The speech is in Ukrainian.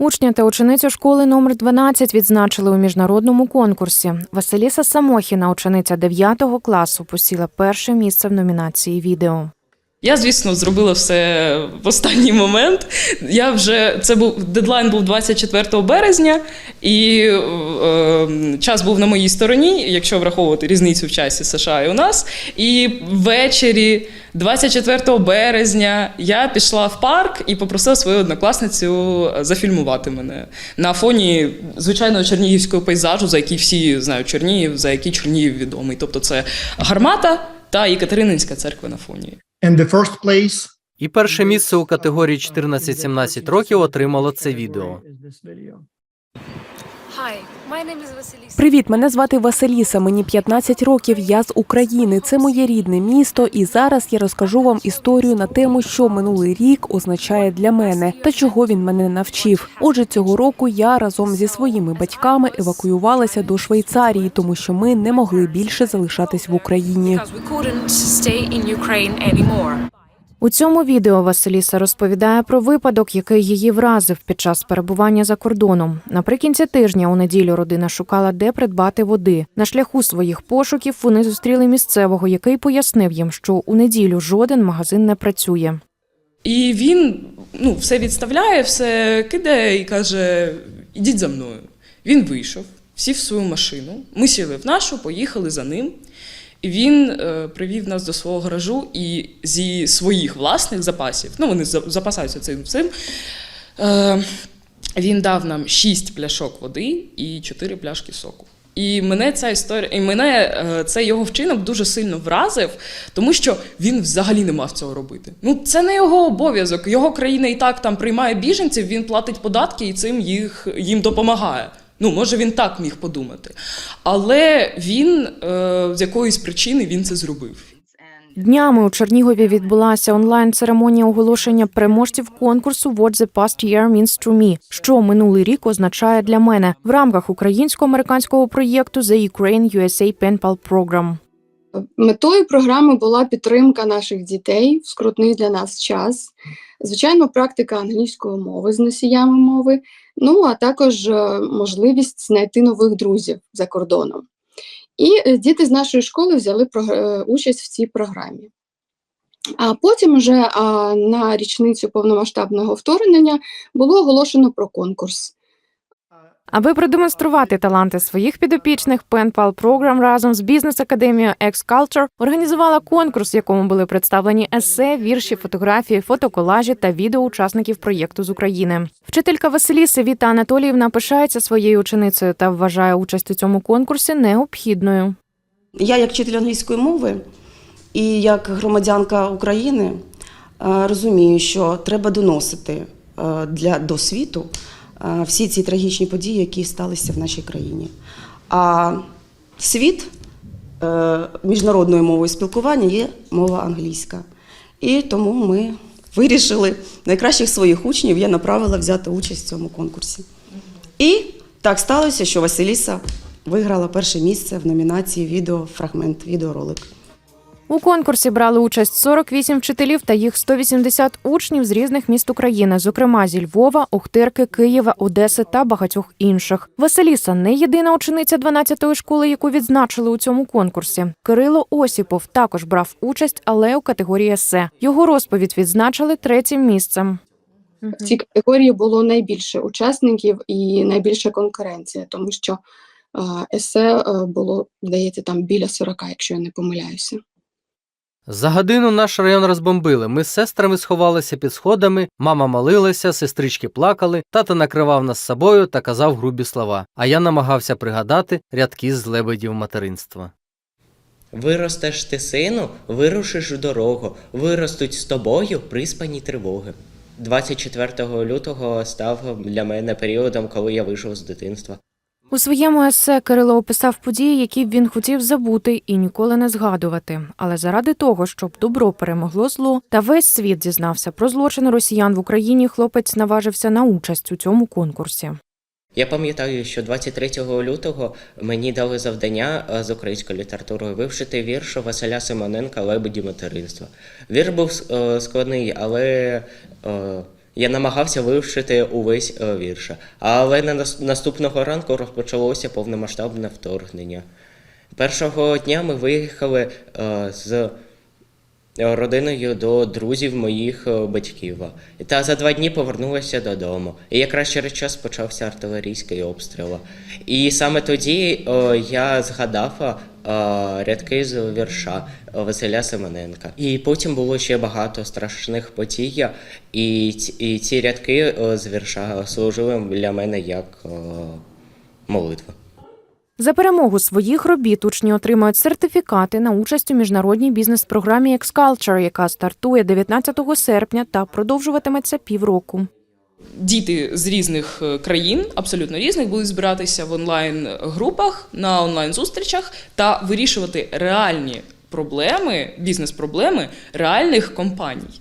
Учня та ученицю школи номер 12 відзначили у міжнародному конкурсі. Василіса Самохіна, учениця 9 класу, посіла перше місце в номінації відео. Я, звісно, зробила все в останній момент. Я вже це був дедлайн був 24 березня, і е, час був на моїй стороні, якщо враховувати різницю в часі США і у нас. І ввечері, 24 березня, я пішла в парк і попросила свою однокласницю зафільмувати мене на фоні звичайного чернігівського пейзажу, за який всі знають Чернігів, за який Чернігів відомий. Тобто, це гармата та Єкатерининська церква на фоні. And the І перше місце у категорії 14-17 років отримало це відео. Привіт, мене звати Василіса. Мені 15 років. Я з України. Це моє рідне місто. І зараз я розкажу вам історію на тему, що минулий рік означає для мене та чого він мене навчив. Отже, цього року я разом зі своїми батьками евакуювалася до Швейцарії, тому що ми не могли більше залишатись в Україні. У цьому відео Василіса розповідає про випадок, який її вразив під час перебування за кордоном. Наприкінці тижня у неділю родина шукала, де придбати води. На шляху своїх пошуків вони зустріли місцевого, який пояснив їм, що у неділю жоден магазин не працює. І він ну, все відставляє, все кидає і каже: ідіть за мною. Він вийшов, сів в свою машину. Ми сіли в нашу, поїхали за ним. І він е, привів нас до свого гаражу і зі своїх власних запасів, ну вони за- запасаються цим цим. Е, він дав нам шість пляшок води і чотири пляшки соку. І мене ця історія, і мене е, цей його вчинок дуже сильно вразив, тому що він взагалі не мав цього робити. Ну це не його обов'язок. Його країна і так там приймає біженців, він платить податки і цим їх їм допомагає. Ну, може, він так міг подумати. Але він е, з якоїсь причини він це зробив. Днями у Чернігові відбулася онлайн-церемонія оголошення переможців конкурсу «What the past year means to me», що минулий рік означає для мене в рамках українсько-американського проєкту The Ukraine USA Pen Pal Program. Метою програми була підтримка наших дітей в скрутний для нас час. Звичайно, практика англійської мови з носіями мови, ну а також е, можливість знайти нових друзів за кордоном. І е, діти з нашої школи взяли е, участь в цій програмі. А потім, вже на річницю повномасштабного вторгнення, було оголошено про конкурс. Аби продемонструвати таланти своїх підопічних, Pen Pal Program разом з бізнес-академією X-Culture організувала конкурс, в якому були представлені есе, вірші, фотографії, фотоколажі та відео учасників проєкту з України. Вчителька Василіси Віта Анатоліївна пишається своєю ученицею та вважає участь у цьому конкурсі необхідною. Я, як вчитель англійської мови і як громадянка України, е, розумію, що треба доносити е, для до світу всі ці трагічні події, які сталися в нашій країні. А світ е, міжнародною мовою спілкування є мова англійська. І тому ми вирішили найкращих своїх учнів я направила взяти участь в цьому конкурсі. І так сталося, що Василіса виграла перше місце в номінації відеофрагмент, відеоролик. У конкурсі брали участь 48 вчителів та їх 180 учнів з різних міст України, зокрема зі Львова, Охтирки, Києва, Одеси та багатьох інших. Василіса не єдина учениця 12-ї школи, яку відзначили у цьому конкурсі. Кирило Осіпов також брав участь, але у категорії есе. Його розповідь відзначили третім місцем. В цій категорії було найбільше учасників і найбільша конкуренція, тому що есе е, було, здається, там біля 40, якщо я не помиляюся. За годину наш район розбомбили. Ми з сестрами сховалися під сходами, мама молилася, сестрички плакали, тато накривав нас собою та казав грубі слова. А я намагався пригадати рядки з лебедів материнства. Виростеш ти, сину, вирушиш в дорогу, виростуть з тобою приспані тривоги. 24 лютого став для мене періодом, коли я вийшов з дитинства. У своєму есе Кирило описав події, які б він хотів забути і ніколи не згадувати. Але заради того, щоб добро перемогло зло, та весь світ дізнався про злочини росіян в Україні, хлопець наважився на участь у цьому конкурсі. Я пам'ятаю, що 23 лютого мені дали завдання з українською літературою вивчити вірш Василя Симоненка Лебеді материнства. Вірш був е, складний, але е, Я намагався вивчити увесь е, вірш. Але на нас- наступного ранку розпочалося повномасштабне вторгнення. Першого дня ми виїхали е, з родиною до друзів моїх е, батьків. Та за два дні повернулися додому. І якраз через час почався артилерійський обстріл. І саме тоді е, я згадав е, рядки з вірша Василя Семененка. І потім було ще багато страшних подій, і, і ці рядки е, з вірша служили для мене як е, молитва. За перемогу своїх робіт учні отримають сертифікати на участь у міжнародній бізнес-програмі X-Culture, яка стартує 19 серпня та продовжуватиметься півроку. Діти з різних е, країн, абсолютно різних, будуть збиратися в онлайн-групах на онлайн-зустрічах та вирішувати реальні проблеми, бізнес-проблеми реальних компаній.